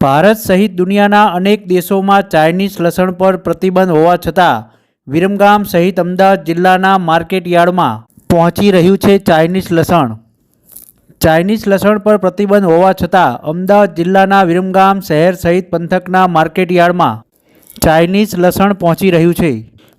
ભારત સહિત દુનિયાના અનેક દેશોમાં ચાઇનીઝ લસણ પર પ્રતિબંધ હોવા છતાં, વિરમગામ સહિત અમદાવાદ જિલ્લાના માર્કેટ યાર્ડમાં પહોંચી રહ્યું છે ચાઇનીઝ લસણ. ચાઇનીઝ લસણ પર પ્રતિબંધ હોવા છતાં, અમદાવાદ જિલ્લાના વિરમગામ શહેર સહિત પંથકના માર્કેટ યાર્ડમાં ચાઇનીઝ લસણ પહોંચી રહ્યું છે.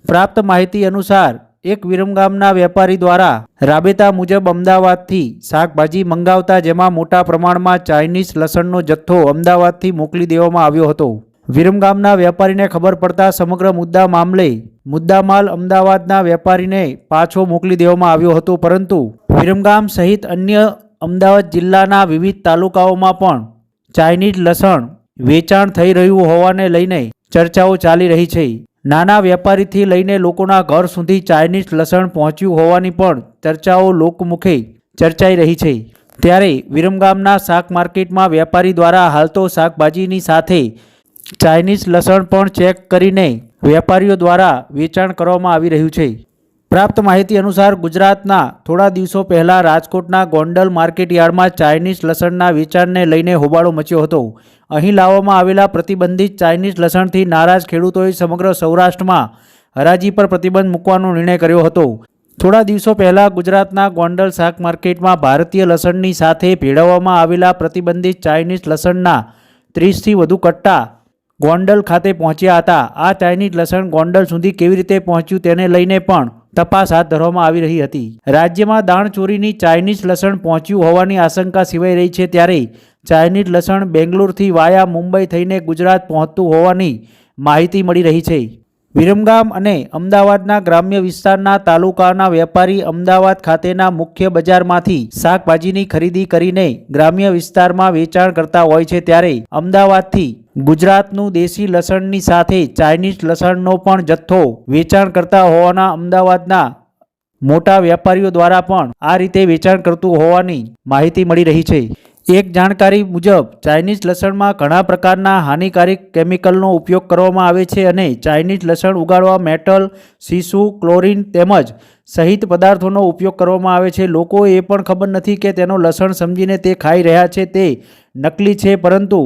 પ્રાપ્ત માહિતી અનુસાર એક વિરમગામના વેપારી દ્વારા રાબેતા મુજબ અમદાવાદથી શાકભાજી મંગાવતા જેમાં મોટા પ્રમાણમાં ચાઇનીઝ લસણનો જથ્થો અમદાવાદથી મોકલી દેવામાં આવ્યો હતો. વિરમગામના વેપારીને ખબર પડતા સમગ્ર મુદ્દા મામલે મુદ્દામાલ અમદાવાદના વેપારીને પાછો મોકલી દેવામાં આવ્યો હતો, પરંતુ વિરમગામ સહિત અન્ય અમદાવાદ જિલ્લાના વિવિધ તાલુકાઓમાં પણ ચાઇનીઝ લસણ વેચાણ થઈ રહ્યું હોવાને લઈને ચર્ચાઓ ચાલી રહી છે. નાના વેપારીથી લઈને લોકોના ઘર સુધી ચાઇનીઝ લસણ પહોંચ્યું હોવાની પણ ચર્ચાઓ લોકમુખે ચર્ચાઈ રહી છે. ત્યારે વિરમગામના શાક માર્કેટમાં વેપારી દ્વારા હાલ તો શાકભાજીની સાથે ચાઇનીઝ લસણ પણ ચેક કરીને વેપારીઓ દ્વારા વેચાણ કરવામાં આવી રહ્યું છે. પ્રાપ્ત માહિતી અનુસાર ગુજરાતના થોડા દિવસો પહેલાં રાજકોટના ગોંડલ માર્કેટ યાર્ડમાં ચાઇનીઝ લસણના વેચાણને લઈને હોબાળો મચ્યો હતો. અહીં લાવવામાં આવેલા પ્રતિબંધિત ચાઇનીઝ લસણથી નારાજ ખેડૂતોએ સમગ્ર સૌરાષ્ટ્રમાં હરાજી પર પ્રતિબંધ મૂકવાનો નિર્ણય કર્યો હતો. થોડા દિવસો પહેલાં ગુજરાતના ગોંડલ શાક માર્કેટમાં ભારતીય લસણની સાથે ભેળવવામાં આવેલા પ્રતિબંધિત ચાઇનીઝ લસણના ત્રીસથી વધુ કટ્ટા ગોંડલ ખાતે પહોંચ્યા હતા. આ ચાઇનીઝ લસણ ગોંડલ સુધી કેવી રીતે પહોંચ્યું તેને લઈને પણ તપાસ હાથ ધરવામાં આવી રહી હતી. રાજ્યમાં દાણચોરીની ચાઇનીઝ લસણ પહોંચ્યું હોવાની આશંકા સિવાય રહી છે ત્યારે ચાઇનીઝ લસણ બેંગ્લોરથી વાયા મુંબઈ થઈને ગુજરાત પહોંચતું હોવાની માહિતી મળી રહી છે. વિરમગામ અને અમદાવાદના ગ્રામ્ય વિસ્તારના તાલુકાના વેપારી અમદાવાદ ખાતેના મુખ્ય બજારમાંથી શાકભાજીની ખરીદી કરીને ગ્રામ્ય વિસ્તારમાં વેચાણ કરતા હોય છે ત્યારે અમદાવાદથી ગુજરાતનું દેશી લસણની સાથે ચાઇનીઝ લસણનો પણ જથ્થો વેચાણ કરતા હોવાના અમદાવાદના મોટા વેપારીઓ દ્વારા પણ આ રીતે વેચાણ કરતું હોવાની માહિતી મળી રહી છે. એક જાણકારી મુજબ, ચાઇનીઝ લસણમાં ઘણા પ્રકારના હાનિકારક કેમિકલનો ઉપયોગ કરવામાં આવે છે અને ચાઇનીઝ લસણ ઉગાડવા મેટલ સીસુ ક્લોરીન તેમજ સહિત પદાર્થોનો ઉપયોગ કરવામાં આવે છે. લોકો એ પણ ખબર નથી કે તેનો લસણ સમજીને તે ખાઈ રહ્યા છે તે નકલી છે પરંતુ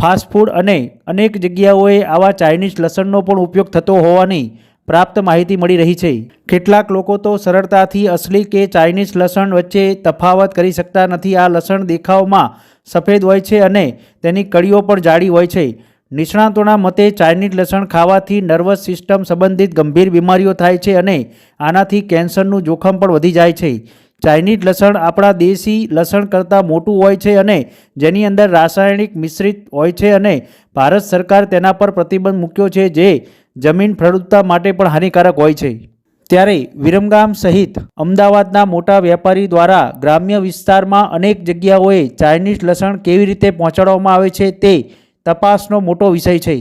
ફાસ્ટફૂડ અને અનેક જગ્યાઓએ આવા ચાઇનીઝ લસણનો પણ ઉપયોગ થતો હોવાની પ્રાપ્ત માહિતી મળી રહી છે. કેટલાક લોકો તો સરળતાથી અસલી કે ચાઇનીઝ લસણ વચ્ચે તફાવત કરી શકતા નથી. આ લસણ દેખાવમાં સફેદ હોય છે અને તેની કળીઓ પણ જાડી હોય છે. નિષ્ણાતોના મતે ચાઇનીઝ લસણ ખાવાથી નર્વસ સિસ્ટમ સંબંધિત ગંભીર બીમારીઓ થાય છે અને આનાથી કેન્સરનું જોખમ પણ વધી જાય છે. ચાઇનીઝ લસણ આપણા દેશી લસણ કરતાં મોટું હોય છે અને જેની અંદર રાસાયણિક મિશ્રિત હોય છે અને ભારત સરકાર તેના પર પ્રતિબંધ મૂક્યો છે જે જમીન ફળદ્રુપતા માટે પણ હાનિકારક હોય છે. ત્યારે વિરમગામ સહિત અમદાવાદના મોટા વેપારી દ્વારા ગ્રામ્ય વિસ્તારમાં અનેક જગ્યાઓએ ચાઇનીઝ લસણ કેવી રીતે પહોંચાડવામાં આવે છે તે તપાસનો મોટો વિષય છે.